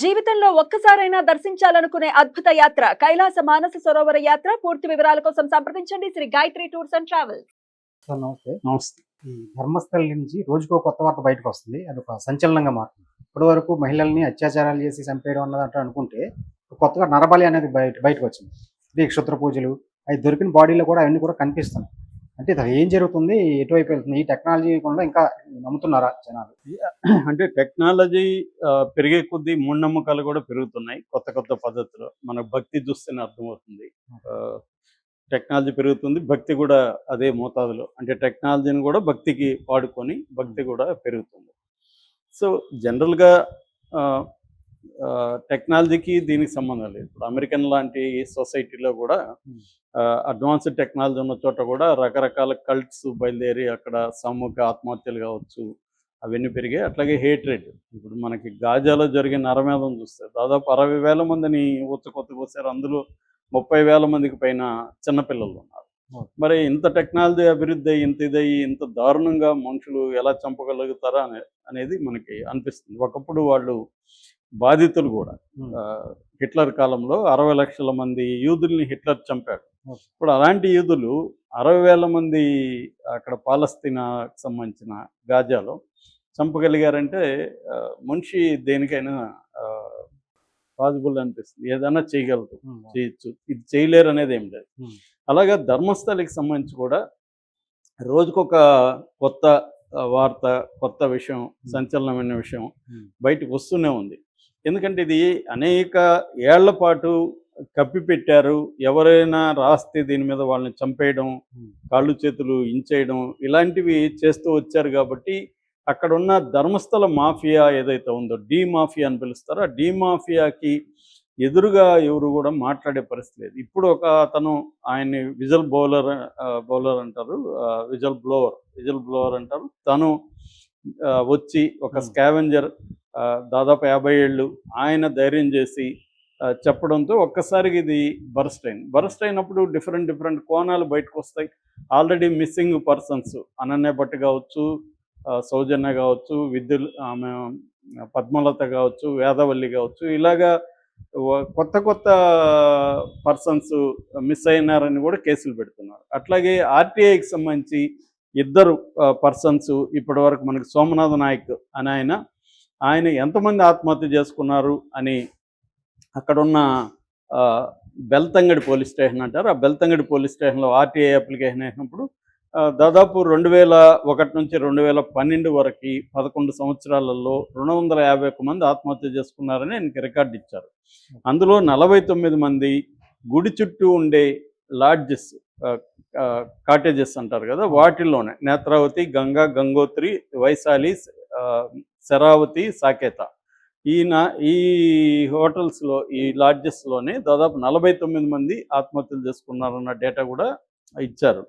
జీవితంలో ఒక్కసారైనా దర్శించాలనుకునే అద్భుత యాత్ర కైలాస మానస సరోవర యాత్ర. పూర్తి వివరాల కోసం సంప్రదించండి. Shri Gayatri Tours and Travels. Sir నమస్తే. నమస్తే. ఈ ధర్మస్థల నుంచి రోజుకో కొత్త వార్త బయటకు వస్తుంది. అది ఒక సంచలనంగా మారుతుంది. ఇప్పటి వరకు మహిళల్ని అత్యాచారాలు చేసి చంపేయడం అన్నదంటూ అనుకుంటే కొత్తగా నరబలి అనేది బయట బయటకు వచ్చింది. ఇది క్షుద్ర పూజలు అవి దొరికిన బాడీలో కూడా అవన్నీ కూడా కనిపిస్తున్నాయి. అంటే ఏం జరుగుతుంది? ఎటువైపు వెళ్తుంది? ఈ టెక్నాలజీ కూడా ఇంకా నమ్ముతున్నారా జనాలు? అంటే టెక్నాలజీ పెరిగే కొద్దీ మూఢనమ్మకాలు కూడా పెరుగుతున్నాయి కొత్త కొత్త పద్ధతులు. మన భక్తి చూస్తేనే అర్థమవుతుంది. టెక్నాలజీ పెరుగుతుంది భక్తి కూడా అదే మోతాదులో. అంటే టెక్నాలజీని కూడా భక్తికి వాడుకొని భక్తి కూడా పెరుగుతుంది. సో జనరల్గా టెక్నాలజీకి దీనికి సంబంధం లేదు. ఇప్పుడు అమెరికన్ లాంటి సొసైటీలో కూడా అడ్వాన్స్డ్ టెక్నాలజీ ఉన్న చోట కూడా రకరకాల కల్ట్స్ బయలుదేరి అక్కడ సామూహిక ఆత్మహత్యలు కావచ్చు అవన్నీ పెరిగాయి. అట్లాగే హేట్రేట్ ఇప్పుడు మనకి గాజాలో జరిగిన నరమేధం చూస్తే దాదాపు అరవై వేల మందిని ఉచ్చకొత్తకొచ్చారు అందులో ముప్పై వేల మందికి పైన చిన్నపిల్లలు ఉన్నారు. Okay. మరి ఇంత టెక్నాలజీ అభివృద్ధి అయ్యి, ఇంత ఇదయ్యి ఇంత దారుణంగా మనుషులు ఎలా చంపగలుగుతారా అనే అనేది మనకి అనిపిస్తుంది. ఒకప్పుడు వాళ్ళు బాధితులు కూడా. హిట్లర్ కాలంలో అరవై లక్షల మంది యూదుల్ని హిట్లర్ చంపాడు. ఇప్పుడు అలాంటి యూదులు అరవై వేల మంది అక్కడ పాలస్తీనాకు సంబంధించిన గాజాలో చంపగలిగారంటే మనిషి దేనికైనా పాసిబుల్ అనిపిస్తుంది. ఏదైనా చేయగలరు. చేయొచ్చు. ఇది చేయలేరు అనేది ఏం లేదు. అలాగా ధర్మస్థలికి సంబంధించి కూడా రోజుకొక కొత్త వార్త కొత్త విషయం సంచలనమైన విషయం. బయటకు వస్తూనే ఉంది. ఎందుకంటే ఇది అనేక ఏళ్ళ పాటు కప్పిపెట్టారు ఎవరైనా రాస్తే దీని మీద వాళ్ళని చంపేయడం. కాళ్ళు చేతులు ఇంచేయడం ఇలాంటివి చేస్తూ వచ్చారు కాబట్టి అక్కడ ఉన్న ధర్మస్థల మాఫియా ఏదైతే ఉందో డీ మాఫియా అని పిలుస్తారో ఆ డీ మాఫియాకి ఎదురుగా ఎవరు కూడా మాట్లాడే పరిస్థితి లేదు. ఇప్పుడు ఒక అతను ఆయన్ని విజల్ బౌలర్ బౌలర్ అంటారు విజల్ బ్లోవర్ విజల్ బ్లోవర్ అంటారు. తను వచ్చి ఒక. స్కావెంజర్ దాదాపు యాభై ఏళ్ళు ఆయన ధైర్యం చేసి చెప్పడంతో ఒక్కసారిగా ఇది బరస్ట్ అయింది. బరస్ట్ అయినప్పుడు డిఫరెంట్ డిఫరెంట్ కోణాలు బయటకు వస్తాయి. Already missing persons Ananya Bhat కావచ్చు సౌజన్య కావచ్చు విద్యుల్ ఆమె పద్మలత కావచ్చు వేదవల్లి కావచ్చు ఇలాగా కొత్త కొత్త పర్సన్స్ మిస్ అయినారని కూడా కేసులు పెడుతున్నారు. అట్లాగే ఆర్టీఐకి సంబంధించి ఇద్దరు పర్సన్స్ ఇప్పటి వరకు మనకి సోమనాథ నాయక్ అని ఆయన ఆయన ఎంతమంది ఆత్మహత్య చేసుకున్నారు అని అక్కడున్న ఆ, బెల్తంగడి పోలీస్ స్టేషన్ అంటారు. ఆ బెల్తంగడి పోలీస్ స్టేషన్లో ఆర్టీఐ అప్లికేషన్ వేసినప్పుడు దాదాపు రెండు వేల ఒకటి నుంచి రెండు వేల పన్నెండు వరకు పదకొండు సంవత్సరాలలో రెండు వందల యాభై ఒక్క మంది ఆత్మహత్య చేసుకున్నారని ఆయనకి రికార్డు ఇచ్చారు. అందులో నలభై తొమ్మిది మంది గుడి చుట్టూ ఉండే లాడ్జెస్ కాటేజెస్ అంటారు కదా వాటిల్లోనే. నేత్రావతి గంగా గంగోత్రి వైశాలి శరావతి సాకేత. ఈయన ఈ హోటల్స్లో ఈ లాడ్జెస్లోనే దాదాపు నలభై తొమ్మిది మంది ఆత్మహత్యలు చేసుకున్నారన్న డేటా కూడా ఇచ్చారు.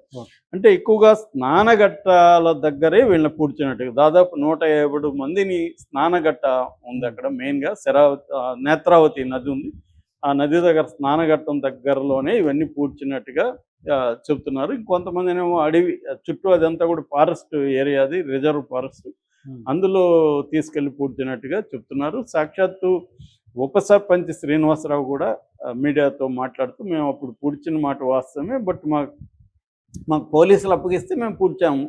అంటే ఎక్కువగా స్నానఘట్టాల దగ్గరే వీళ్ళని పూడ్చినట్టు దాదాపు నూట ఏడు మందిని స్నానఘట్ట ఉంది అక్కడ మెయిన్గా. శరావతి నేత్రావతి నది ఉంది. ఆ నది దగ్గర స్నానఘట్టం దగ్గరలోనే ఇవన్నీ పూడ్చినట్టుగా చెప్తున్నారు ఇంకొంతమంది ఏమో అడవి చుట్టూ అదంతా కూడా ఫారెస్ట్ ఏరియా అది రిజర్వ్ ఫారెస్ట్. అందులో తీసుకెళ్ళి పూడ్చినట్టుగా చెప్తున్నారు. సాక్షాత్తు ఉప సర్పంచ్ శ్రీనివాసరావు కూడా మీడియాతో మాట్లాడుతూ మేము అప్పుడు పూడ్చిన మాట వాస్తవమే బట్ మాకు మాకు పోలీసులు అప్పగిస్తే మేము పూడ్చాము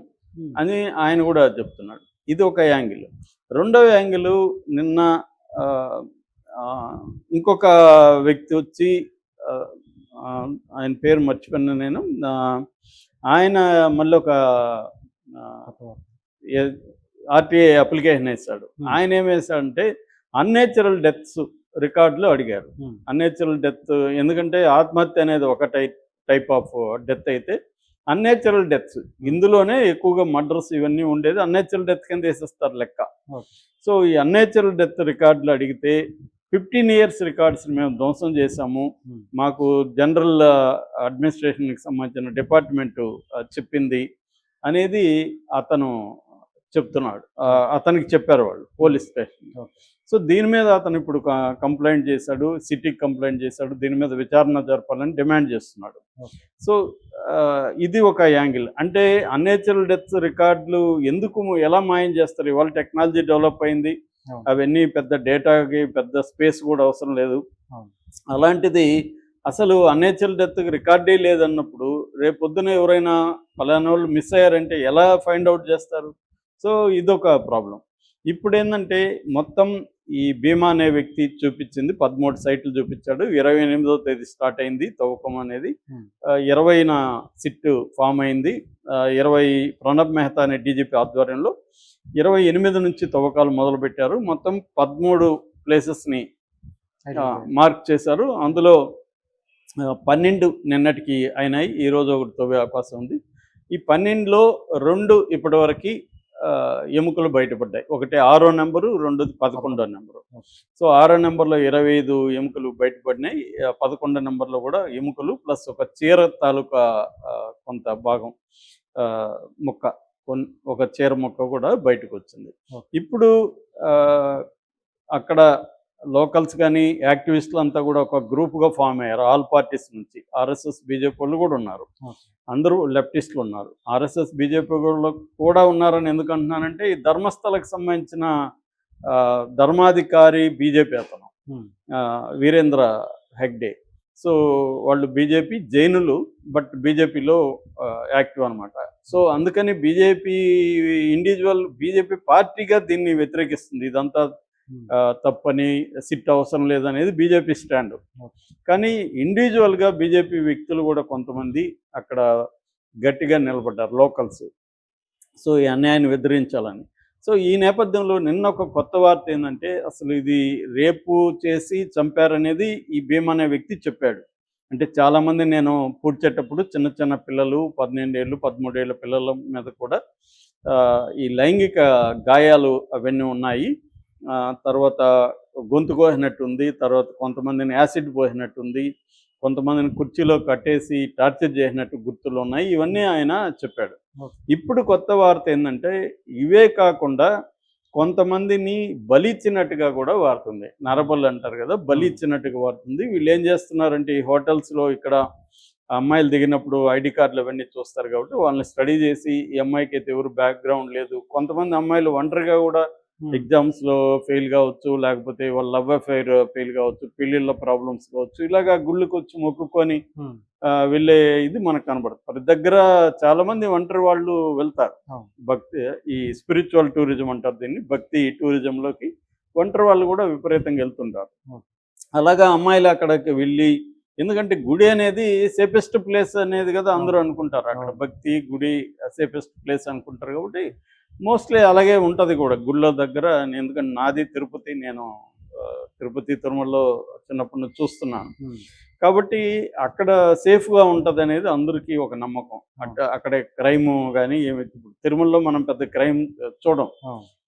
అని ఆయన కూడా చెప్తున్నాడు ఇది ఒక యాంగిల్. రెండవ యాంగిల్ నిన్న ఇంకొక వ్యక్తి వచ్చి ఆయన పేరు మర్చిపోయినా నేను. ఆయన మళ్ళీ ఒక ఆర్టీఐ అప్లికేషన్ వేశాడు. Hmm. ఆయన ఏం వేశాడంటే అన్నేచురల్ డెత్స్ రికార్డులు అడిగారు. అన్నేచురల్ డెత్ ఎందుకంటే ఆత్మహత్య అనేది ఒక టైప్ టైప్ ఆఫ్ డెత్ అయితే అన్నేచురల్ డెత్స్ ఇందులోనే ఎక్కువగా మర్డర్స్ ఇవన్నీ ఉండేది. అన్నేచురల్ డెత్ కింద వేసేస్తారు లెక్క. సో ఈ అన్నేచురల్ డెత్ రికార్డులు అడిగితే ఫిఫ్టీన్ ఇయర్స్ రికార్డ్స్ మేము ధ్వంసం చేశాము Hmm. మాకు జనరల్ అడ్మినిస్ట్రేషన్కి సంబంధించిన డిపార్ట్మెంట్ చెప్పింది అనేది అతను చెప్తున్నాడు అతనికి చెప్పారు వాళ్ళు పోలీస్ స్టేషన్. సో దీని మీద అతను ఇప్పుడు కంప్లైంట్ చేశాడు సిటీకి కంప్లైంట్ చేశాడు దీని మీద విచారణ జరపాలని డిమాండ్ చేస్తున్నాడు. సో ఇది ఒక యాంగిల్ అంటే అన్నేచురల్ డెత్ రికార్డులు ఎందుకు ఎలా మాయం చేస్తారు ఇవాళ టెక్నాలజీ డెవలప్ అయింది. అవన్నీ పెద్ద డేటాకి పెద్ద స్పేస్ కూడా అవసరం లేదు. అలాంటిది అసలు అన్నేచురల్ డెత్కి రికార్డే లేదన్నప్పుడు రేపు పొద్దున ఎవరైనా పలానా వాళ్ళు మిస్ అయ్యారంటే ఎలా ఫైండ్ అవుట్ చేస్తారు? సో ఇదొక ప్రాబ్లం ఇప్పుడు ఏంటంటే మొత్తం ఈ భీమా అనే వ్యక్తి చూపించింది పదమూడు సైట్లు చూపించాడు. ఇరవై ఎనిమిదో తేదీ స్టార్ట్ అయింది తవ్వకం అనేది. Hmm. ఇరవైన సిట్ ఫామ్ అయింది. ఇరవై ప్రణబ్ మెహతా అనే డీజీపీ ఆధ్వర్యంలో ఇరవై ఎనిమిది నుంచి తవ్వకాలు మొదలు పెట్టారు మొత్తం పదమూడు ప్లేసెస్ని మార్క్ చేశారు. అందులో పన్నెండు నిన్నటికి అయినాయి. ఈరోజు ఒకటి తవ్వే అవకాశం ఉంది. ఈ పన్నెండులో రెండు ఇప్పటివరకు ఎముకలు బయటపడ్డాయి. ఒకటి ఆరో నెంబరు రెండోది పదకొండో నెంబరు. సో ఆరో నెంబర్లో ఇరవై ఐదు ఎముకలు బయటపడినాయి. పదకొండో నెంబర్లో కూడా ఎముకలు ప్లస్ ఒక చీర తాలూకా కొంత భాగం ముక్క ఒక చీర ముక్క కూడా బయటకు వచ్చింది. ఇప్పుడు అక్కడ లోకల్స్ కానీ యాక్టివిస్టులు అంతా కూడా ఒక గ్రూప్గా ఫామ్ అయ్యారు. ఆల్ పార్టీస్ నుంచి ఆర్ఎస్ఎస్ బీజేపీ వాళ్ళు కూడా ఉన్నారు. అందరూ లెఫ్టిస్టులు ఉన్నారు. ఆర్ఎస్ఎస్ బీజేపీ వాళ్ళు కూడా ఉన్నారని ఎందుకు అంటున్నానంటే ఈ ధర్మస్థలకు సంబంధించిన ఆ, ధర్మాధికారి బీజేపీ అతను. వీరేంద్ర హెగ్డే. సో వాళ్ళు బీజేపీ జైనులు బట్ బీజేపీలో యాక్టివ్ అనమాట సో అందుకని బీజేపీ ఇండివిజువల్ బీజేపీ పార్టీగా దీన్ని వ్యతిరేకిస్తుంది. ఇదంతా Hmm. తప్పని సిట్ అవసరం లేదనేది బీజేపీ స్టాండ్. కానీ ఇండివిజువల్గా బీజేపీ వ్యక్తులు కూడా కొంతమంది అక్కడ గట్టిగా నిలబడ్డారు లోకల్స్. సో ఈ అన్యాయాన్ని వెదిరించాలని సో ఈ నేపథ్యంలో నిన్న ఒక కొత్త వార్త ఏంటంటే అసలు ఇది రేపు చేసి చంపారనేది ఈ భీమ్ అనే వ్యక్తి చెప్పాడు. అంటే చాలామంది నేను పూడ్చేటప్పుడు చిన్న చిన్న పిల్లలు పన్నెండేళ్ళు పదమూడేళ్ళ పిల్లల మీద కూడా ఈ లైంగిక గాయాలు అవన్నీ ఉన్నాయి. తర్వాత గొంతు కోసినట్టుంది తర్వాత కొంతమందిని యాసిడ్ పోసినట్టుంది కొంతమందిని కుర్చీలో కట్టేసి టార్చర్ చేసినట్టు గుర్తులు ఉన్నాయి. ఇవన్నీ ఆయన చెప్పాడు. ఇప్పుడు కొత్త వార్త ఏంటంటే ఇవే కాకుండా కొంతమందిని బలిచ్చినట్టుగా కూడా వాడుతుంది నరబలి అంటారు కదా బలిచ్చినట్టుగా వాడుతుంది వీళ్ళు ఏం చేస్తున్నారంటే ఈ హోటల్స్లో ఇక్కడ అమ్మాయిలు దిగినప్పుడు ఐడి కార్డులు అవన్నీ చూస్తారు కాబట్టి వాళ్ళని స్టడీ చేసి ఈ అమ్మాయికి అయితే ఎవరు బ్యాక్గ్రౌండ్ లేదు. కొంతమంది అమ్మాయిలు ఒంటరిగా కూడా ఎగ్జామ్స్లో ఫెయిల్ కావచ్చు లేకపోతే వాళ్ళ లవ్ అఫైర్ ఫెయిల్ కావచ్చు పెళ్ళిళ్ళ ప్రాబ్లమ్స్ కావచ్చు ఇలాగా గుళ్ళకి వచ్చి మొక్కుకొని ఆ, వెళ్ళే ఇది మనకు కనబడుతుంది ప్రతి దగ్గర చాలా మంది ఒంటరి వాళ్ళు వెళ్తారు. భక్తి ఈ స్పిరిచువల్ టూరిజం అంటారు దీన్ని. భక్తి టూరిజంలోకి ఒంటరి వాళ్ళు కూడా విపరీతంగా వెళ్తుంటారు. అవును. అలాగా అమ్మాయిలు అక్కడికి వెళ్ళి ఎందుకంటే గుడి అనేది సేఫెస్ట్ ప్లేస్ అనేది కదా అందరూ అనుకుంటారు. అక్కడ. భక్తి గుడి సేఫెస్ట్ ప్లేస్ అనుకుంటారు కాబట్టి మోస్ట్లీ అలాగే ఉంటది కూడా. గుళ్ళ దగ్గర ఎందుకంటే నాది తిరుపతి నేను తిరుపతి తిరుమలలో చిన్నప్పటి నుంచి చూస్తున్నాను. కాబట్టి అక్కడ సేఫ్గా ఉంటుంది అనేది అందరికీ ఒక నమ్మకం. అట్ట అక్కడ క్రైమ్ కానీ ఏమి తిరుమలలో మనం పెద్ద క్రైమ్ చూడం.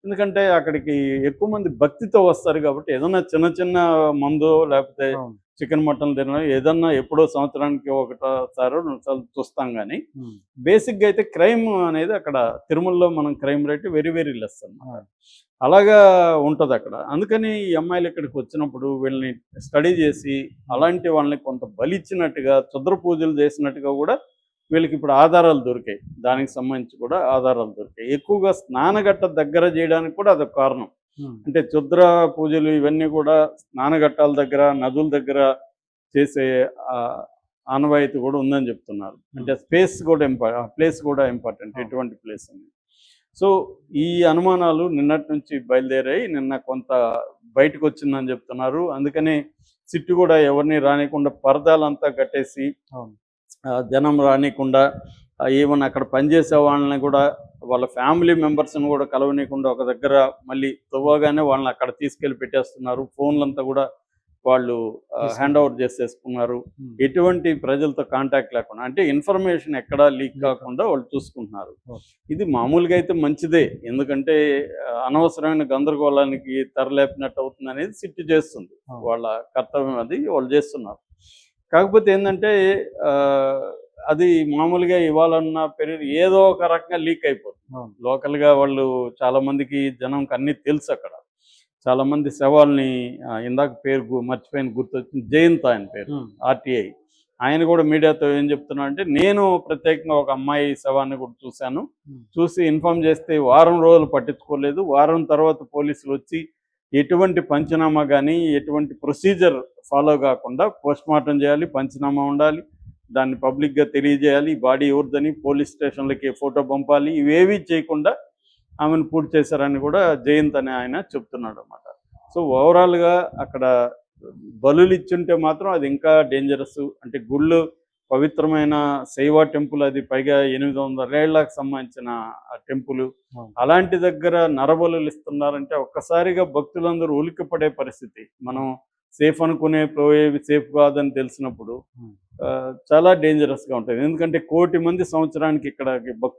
ఎందుకంటే అక్కడికి ఎక్కువ మంది భక్తితో వస్తారు కాబట్టి ఏదైనా చిన్న చిన్న మందు లేకపోతే చికెన్ మటన్ తినడం ఏదన్నా ఎప్పుడో సంవత్సరానికి ఒకటోసారి రెండుసార్లు చూస్తాం కానీ బేసిక్గా అయితే క్రైమ్ అనేది అక్కడ తిరుమలలో మనం crime rate very very less అన్నమాట. అలాగా ఉంటుంది అక్కడ. అందుకని ఈ అమ్మాయిలు ఇక్కడికి వచ్చినప్పుడు వీళ్ళని స్టడీ చేసి అలాంటి వాళ్ళని కొంత బలిచ్చినట్టుగా చుద్ర పూజలు చేసినట్టుగా కూడా వీళ్ళకి ఇప్పుడు ఆధారాలు దొరికాయి. దానికి సంబంధించి కూడా ఆధారాలు దొరికాయి. ఎక్కువగా స్నానగట్ట దగ్గర చేయడానికి కూడా అదొక కారణం. అంటే చుద్ర పూజలు ఇవన్నీ కూడా స్నానఘట్టాల దగ్గర నదుల దగ్గర చేసే ఆనవాయితీ కూడా ఉందని చెప్తున్నారు. అంటే స్పేస్ కూడా ఇంపా ప్లేస్ కూడా ఇంపార్టెంట్. ఎటువంటి ప్లేస్ అని. సో ఈ అనుమానాలు నిన్నటి నుంచి బయలుదేరాయి. నిన్న కొంత బయటకు వచ్చిందని చెప్తున్నారు. అందుకని సిట్టు కూడా ఎవరిని రానికుండా పరదాలంతా కట్టేసి జనం రానికుండా ఈవెన్ అక్కడ పనిచేసే వాళ్ళని కూడా వాళ్ళ ఫ్యామిలీ మెంబర్స్ని కూడా కలవనీయకుండా ఒక దగ్గర మళ్ళీ తువ్వగానే వాళ్ళని అక్కడ తీసుకెళ్ళి పెట్టేస్తున్నారు ఫోన్లంతా కూడా వాళ్ళు. హ్యాండ్ ఓవర్ చేసేసుకున్నారు ఎటువంటి ప్రజలతో కాంటాక్ట్ లేకుండా అంటే ఇన్ఫర్మేషన్ ఎక్కడా లీక్ కాకుండా వాళ్ళు చూసుకుంటున్నారు. ఇది మామూలుగా అయితే మంచిదే ఎందుకంటే అనవసరమైన గందరగోళానికి తెరలేపినట్టు అవుతుంది అనేది సిట్టు చేస్తుంది. వాళ్ళ కర్తవ్యం అది వాళ్ళు చేస్తున్నారు కాకపోతే ఏంటంటే అది మామూలుగా ఇవ్వాలన్న పెరిగి ఏదో ఒక రకంగా లీక్ అయిపోతుంది. లోకల్గా వాళ్ళు చాలా మందికి జనంకి అన్నీ తెలుసు అక్కడ. చాలా మంది శవాల్ని ఇందాక పేరు మర్చిపోయిన గుర్తొచ్చింది జయంత్ ఆయన పేరు ఆర్టీఐ ఆయన కూడా మీడియాతో ఏం చెప్తున్నా అంటే నేను ప్రత్యేకంగా ఒక అమ్మాయి శవాన్ని కూడా చూశాను. చూసి ఇన్ఫార్మ్ చేస్తే వారం రోజులు పట్టించుకోలేదు. వారం తర్వాత పోలీసులు వచ్చి ఎటువంటి పంచనామా కానీ ఎటువంటి ప్రొసీజర్ ఫాలో కాకుండా పోస్ట్ మార్టం చేయాలి పంచనామా ఉండాలి. దాన్ని పబ్లిక్గా తెలియజేయాలి. బాడీ ఎవరిదని పోలీస్ స్టేషన్లకి ఫోటో పంపాలి. ఇవేవి చేయకుండా ఆమెను పూర్తి చేశారని కూడా జయంత్ అనే ఆయన చెప్తున్నాడు అనమాట సో ఓవరాల్గా అక్కడ బలులు ఇచ్చుంటే మాత్రం అది ఇంకా డేంజరస్ అంటే గుళ్ళు పవిత్రమైన శైవ టెంపుల్ అది పైగా ఎనిమిది వందల ఏళ్ళకు సంబంధించిన టెంపుల్. అలాంటి దగ్గర నరబలులు ఇస్తున్నారంటే ఒక్కసారిగా భక్తులందరూ ఉలిక్కిపడే పరిస్థితి. మనం సేఫ్ అనుకునే సేఫ్ కాదని తెలిసినప్పుడు చాలా డేంజరస్గా ఉంటుంది ఎందుకంటే కోటి మంది సంవత్సరానికి ఇక్కడ భక్తులు